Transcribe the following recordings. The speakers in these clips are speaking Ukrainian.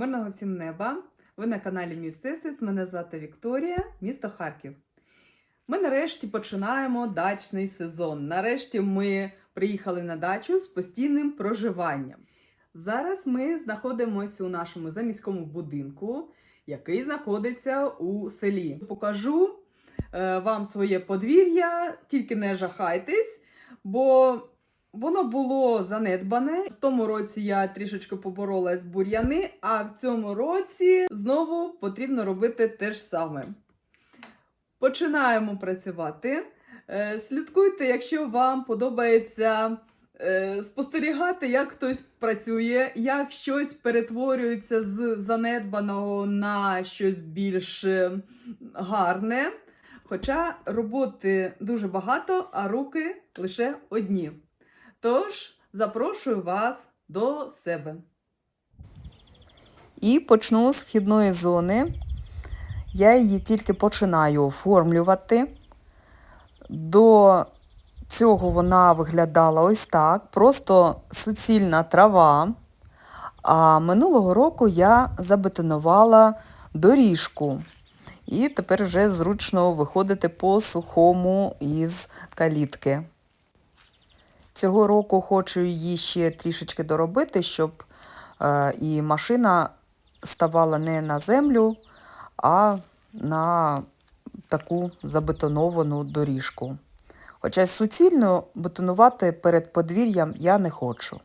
Мирного всім неба! Ви на каналі Мій Всесвіт. Мене звати Вікторія, місто Харків. Ми нарешті починаємо дачний сезон. Нарешті ми приїхали на дачу з постійним проживанням. Зараз ми знаходимося у нашому заміському будинку, який знаходиться у селі. Покажу е, вам своє подвір'я, тільки не жахайтесь, бо Воно було занедбане. В тому році я трішечки поборолась з бур'яни, а в цьому році знову потрібно робити те ж саме. Починаємо працювати. Е, Слідкуйте, якщо вам подобається е, спостерігати, як хтось працює, як щось перетворюється з занедбаного на щось більш е, гарне. Хоча роботи дуже багато, а руки лише одні. Тож запрошую вас до себе. І почну з вхідної зони. Я її тільки починаю оформлювати. До цього вона виглядала ось так, просто суцільна трава. А минулого року я забетонувала доріжку. І тепер вже зручно виходити по сухому із калітки. Цього року хочу її ще трішечки доробити, щоб е, і машина ставала не на землю, а на таку забетоновану доріжку. Хоча суцільно бетонувати перед подвір'ям я не хочу.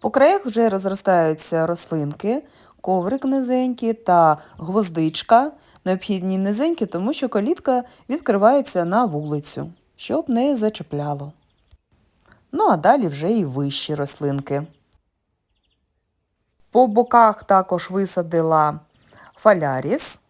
По краях вже розростаються рослинки, коврик низенький та гвоздичка. Необхідні низенькі, тому що калітка відкривається на вулицю, щоб не зачепляло. Ну, а далі вже і вищі рослинки. По боках також висадила фаляріс.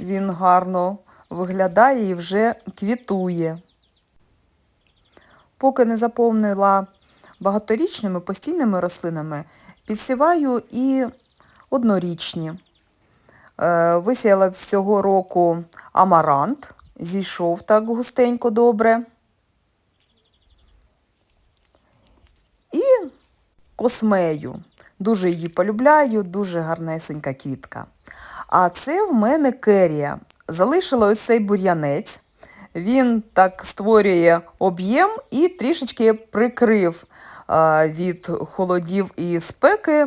Він гарно виглядає і вже квітує. Поки не заповнила багаторічними постійними рослинами, підсіваю і однорічні. Е, Висіяла цього року амарант, зійшов так густенько добре. І космею. Дуже її полюбляю, дуже гарнесенька квітка. А це в мене керія. Залишила ось цей бур'янець. Він так створює об'єм і трішечки прикрив від холодів і спеки.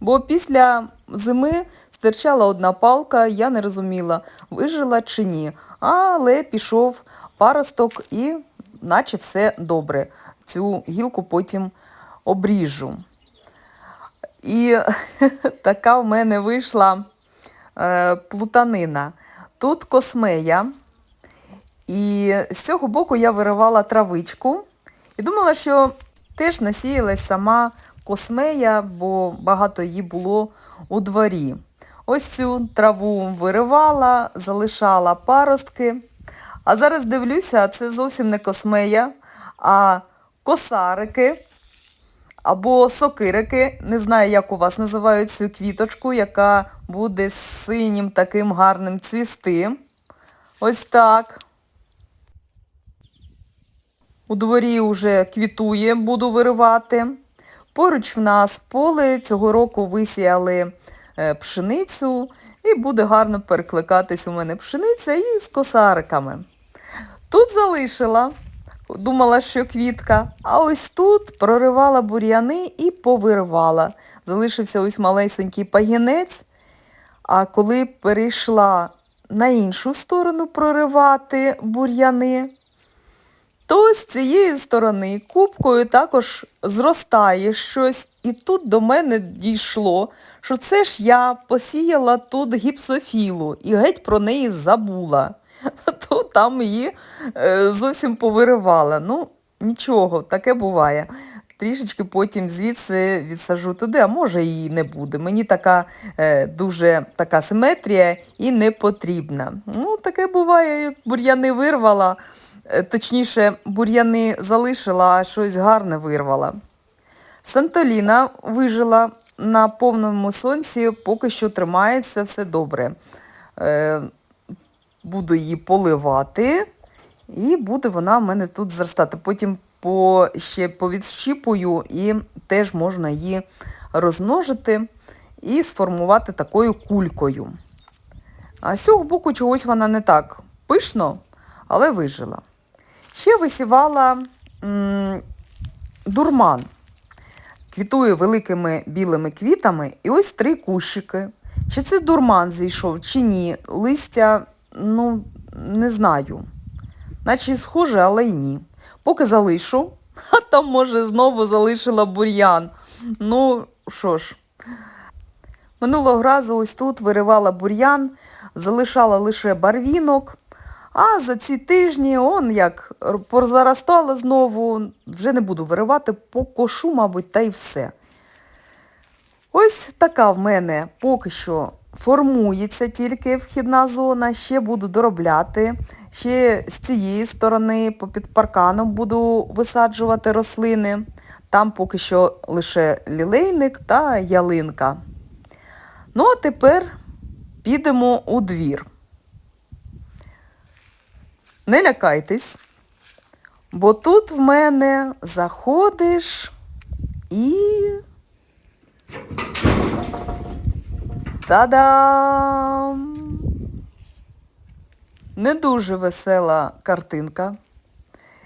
Бо після зими стирчала одна палка, я не розуміла, вижила чи ні. Але пішов паросток і наче все добре. Цю гілку потім обріжу. І така в мене вийшла е, плутанина. Тут космея. І з цього боку я виривала травичку і думала, що теж насіялась сама космея, бо багато її було у дворі. Ось цю траву виривала, залишала паростки. А зараз дивлюся, це зовсім не космея, а косарики або сокирики. Не знаю, як у вас називають цю квіточку, яка буде синім таким гарним цвісти. Ось так. У дворі вже квітує, буду виривати. Поруч в нас поле цього року висіяли е, пшеницю, і буде гарно перекликатись у мене пшениця і з косариками. Тут залишила, думала, що квітка, а ось тут проривала бур'яни і повиривала. Залишився ось малесенький пагінець. А коли перейшла на іншу сторону проривати бур'яни, то з цієї сторони кубкою також зростає щось. І тут до мене дійшло, що це ж я посіяла тут гіпсофілу і геть про неї забула. То там її е, зовсім повиривала. Ну, нічого, таке буває. Трішечки потім звідси відсажу туди, а може і не буде. Мені така е, дуже така симетрія і не потрібна. Ну, таке буває, бур'яни вирвала. Е, Точніше, бур'яни залишила, а щось гарне вирвала. Сантоліна вижила на повному сонці, поки що тримається все добре. Буду її поливати, і буде вона в мене тут зростати. Потім по, ще повідщіпую і теж можна її розмножити і сформувати такою кулькою. А з цього боку чогось вона не так пишно, але вижила. Ще висівала м, дурман. Квітує великими білими квітами, і ось три кущики. Чи це дурман зійшов, чи ні. Листя, ну, не знаю. Наче схоже, але й ні. Поки залишу, а там, може, знову залишила бур'ян. Ну, що ж. Минулого разу ось тут виривала бур'ян, залишала лише барвінок, а за ці тижні он як позаростала знову, вже не буду виривати, покошу, мабуть, та й все. Ось така в мене поки що формується тільки вхідна зона, ще буду доробляти. Ще з цієї сторони попід парканом буду висаджувати рослини. Там поки що лише лілейник та ялинка. Ну, а тепер підемо у двір. Не лякайтесь, бо тут в мене заходиш і. Та-дам! Не дуже весела картинка.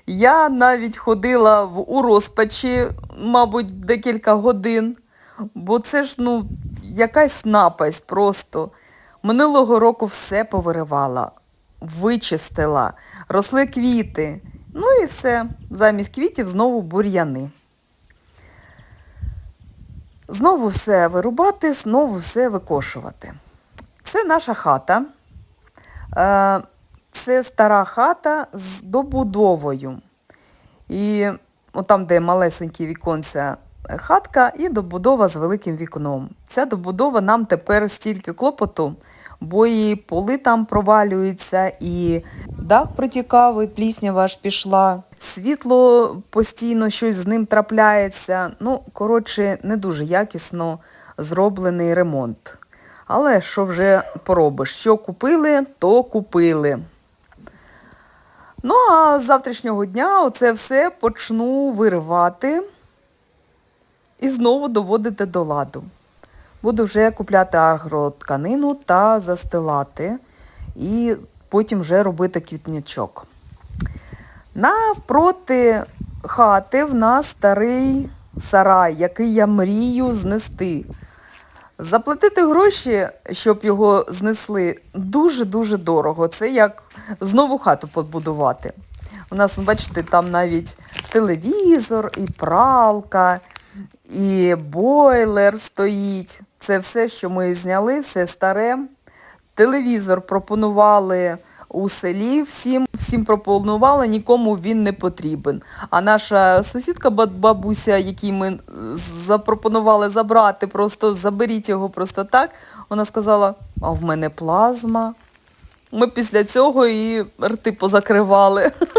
Я навіть ходила в, у розпачі, мабуть, декілька годин, бо це ж ну, якась напасть просто. Минулого року все повиривала, вичистила, росли квіти. Ну і все. Замість квітів знову бур'яни. Знову все вирубати, знову все викошувати. Це наша хата. Е, Це стара хата з добудовою. І там, де малесенькі віконця е, хатка, і добудова з великим вікном. Ця добудова нам тепер стільки клопоту, бо і поли там провалюються, і дах протікав, і пліснява аж пішла. Світло постійно щось з ним трапляється. Ну, коротше, не дуже якісно зроблений ремонт. Але що вже поробиш? Що купили, то купили. Ну, а з завтрашнього дня оце все почну виривати і знову доводити до ладу. Буду вже купляти агротканину та застилати, і потім вже робити квітнячок. Навпроти хати в нас старий сарай, який я мрію знести. Заплатити гроші, щоб його знесли, дуже-дуже дорого. Це як знову хату побудувати. У нас, бачите, там навіть телевізор, і пралка, і бойлер стоїть. Це все, що ми зняли, все старе. Телевізор пропонували у селі, всім, всім пропонували, нікому він не потрібен. А наша сусідка бабуся, якій ми запропонували забрати, просто заберіть його просто так, вона сказала: а в мене плазма. Ми після цього і рти позакривали.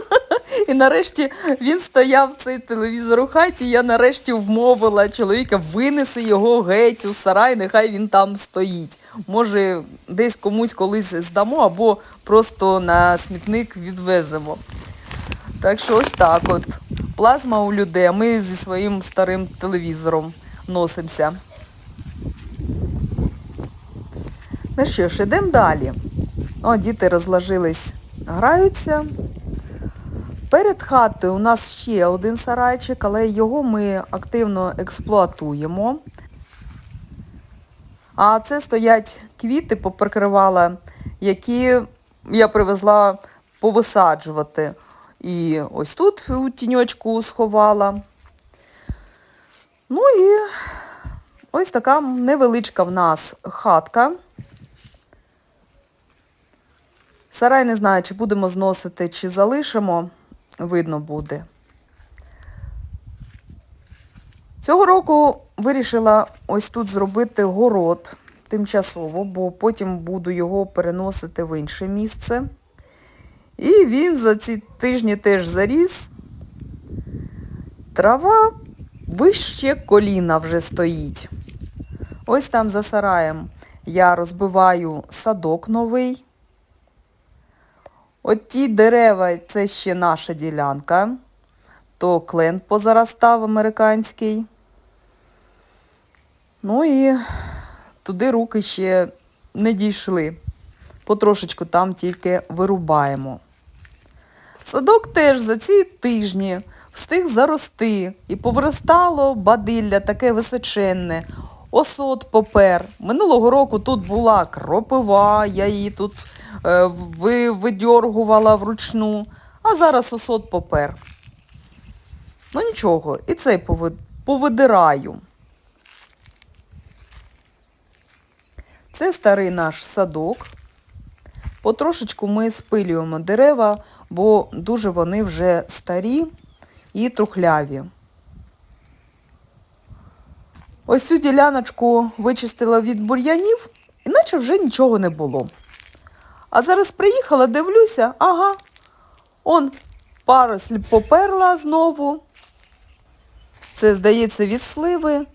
І нарешті він стояв цей телевізор у хаті. Я нарешті вмовила чоловіка винеси його геть у сарай, нехай він там стоїть. Може, десь комусь колись здамо або просто на смітник відвеземо. Так що ось так от. Плазма у людей, а ми зі своїм старим телевізором носимося. Ну що ж, ідемо далі. О, діти розложились, граються. Перед хатою у нас ще один сарайчик, але його ми активно експлуатуємо. А це стоять квіти, поприкривала, які я привезла повисаджувати. І ось тут у тіньочку сховала. Ну і ось така невеличка в нас хатка. Сарай не знаю, чи будемо зносити, чи залишимо, видно буде. Цього року вирішила ось тут зробити город тимчасово, бо потім буду його переносити в інше місце. І він за ці тижні теж заріс. Трава вище коліна вже стоїть. Ось там за сараєм я розбиваю садок новий. От ті дерева це ще наша ділянка. то клен позаростав американський. Ну і туди руки ще не дійшли. Потрошечку там тільки вирубаємо. Садок теж за ці тижні встиг зарости і повиростало бадилля таке височенне, осот попер. Минулого року тут була кропива, я її тут видьоргувала вручну, а зараз осот попер. Ну нічого, і цей повидираю. Це старий наш садок. Потрошечку ми спилюємо дерева, бо дуже вони вже старі і трухляві. Ось цю діляночку вичистила від бур'янів, іначе вже нічого не було. А зараз приїхала, дивлюся, ага, он паросль поперла знову. Це, здається, від сливи.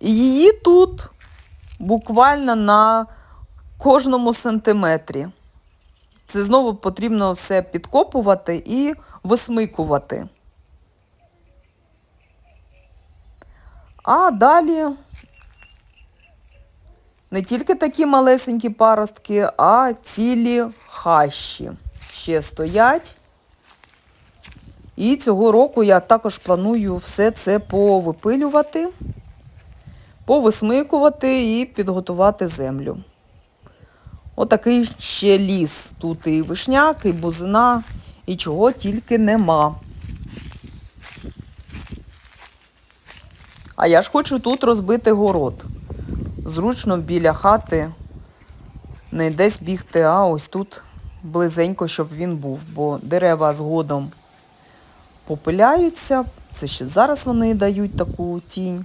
Її тут буквально на кожному сантиметрі. Це знову потрібно все підкопувати і висмикувати. А далі не тільки такі малесенькі паростки, а цілі хащі ще стоять. І цього року я також планую все це повипилювати, повисмикувати і підготувати землю. Отакий ще ліс. Тут і вишняк, і бузина, і чого тільки нема. А я ж хочу тут розбити город. Зручно біля хати не десь бігти, а ось тут близенько, щоб він був, бо дерева згодом попиляються. Це ще зараз вони дають таку тінь.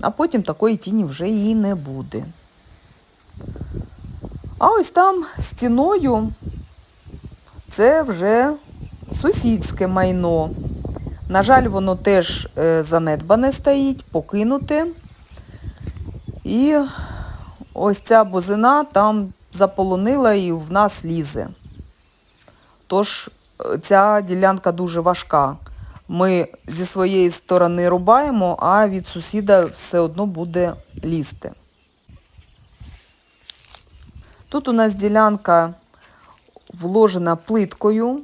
А потім такої тіні вже і не буде. А ось там стіною це вже сусідське майно. На жаль, воно теж е, занедбане стоїть, покинуте. І ось ця бузина там заполонила і в нас лізе. Тож е, ця ділянка дуже важка. Ми зі своєї сторони рубаємо, а від сусіда все одно буде лізти. Тут у нас ділянка вложена плиткою,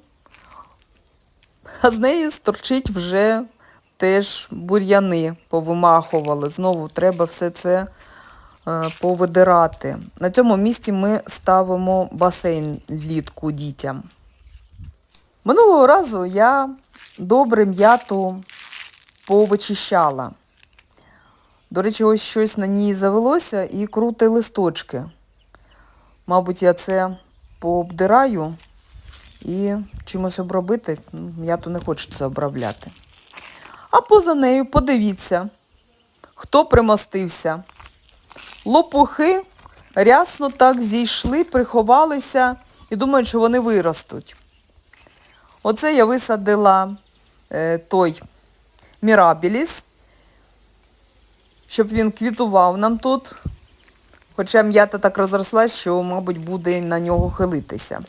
а з неї сторчить вже теж бур'яни повимахували. Знову треба все це повидирати. На цьому місці ми ставимо басейн влітку дітям. Минулого разу я добре м'яту повичищала. До речі, ось щось на ній завелося і крути листочки. Мабуть, я це пообдираю і чимось обробити. Ну, М'яту не хочеться обробляти. А поза нею подивіться, хто примостився. Лопухи рясно так зійшли, приховалися і думають, що вони виростуть. Оце я висадила е, той мірабіліс, щоб він квітував нам тут. Хоча м'ята так розрослась, що, мабуть, буде на нього хилитися.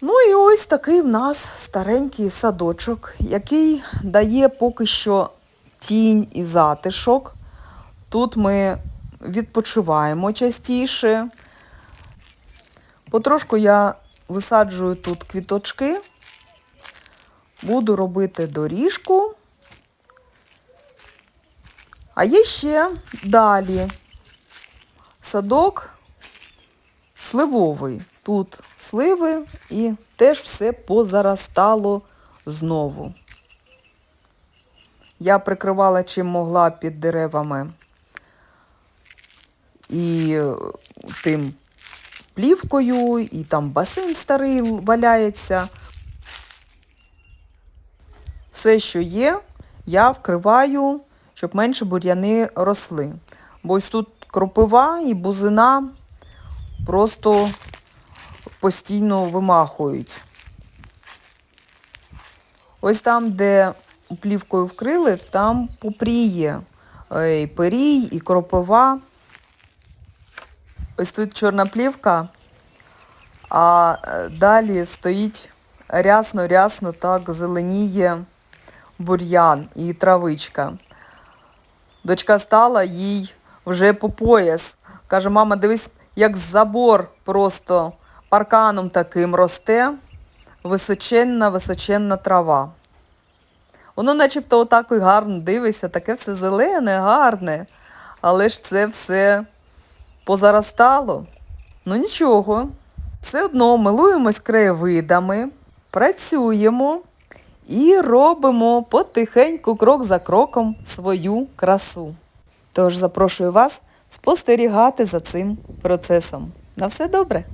Ну і ось такий в нас старенький садочок, який дає поки що тінь і затишок. Тут ми відпочиваємо частіше. Потрошку я висаджую тут квіточки, буду робити доріжку. А є ще далі садок сливовий. Тут сливи і теж все позаростало знову. Я прикривала чим могла під деревами і е, тим плівкою, і там басейн старий валяється. Все, що є, я вкриваю, щоб менше бур'яни росли. Бо ось тут кропива і бузина просто постійно вимахують. Ось там, де плівкою вкрили, там попріє е, і перій, і кропива. Ось тут чорна плівка, а е, далі стоїть рясно-рясно так зеленіє бур'ян і травичка. Дочка стала їй вже по пояс. Каже, мама, дивись, як забор просто парканом таким росте, височенна, височенна трава. Воно начебто отак і гарно дивиться, таке все зелене, гарне, але ж це все позаростало. Ну нічого, все одно милуємось краєвидами, працюємо і робимо потихеньку, крок за кроком, свою красу. Тож запрошую вас спостерігати за цим процесом. На все добре!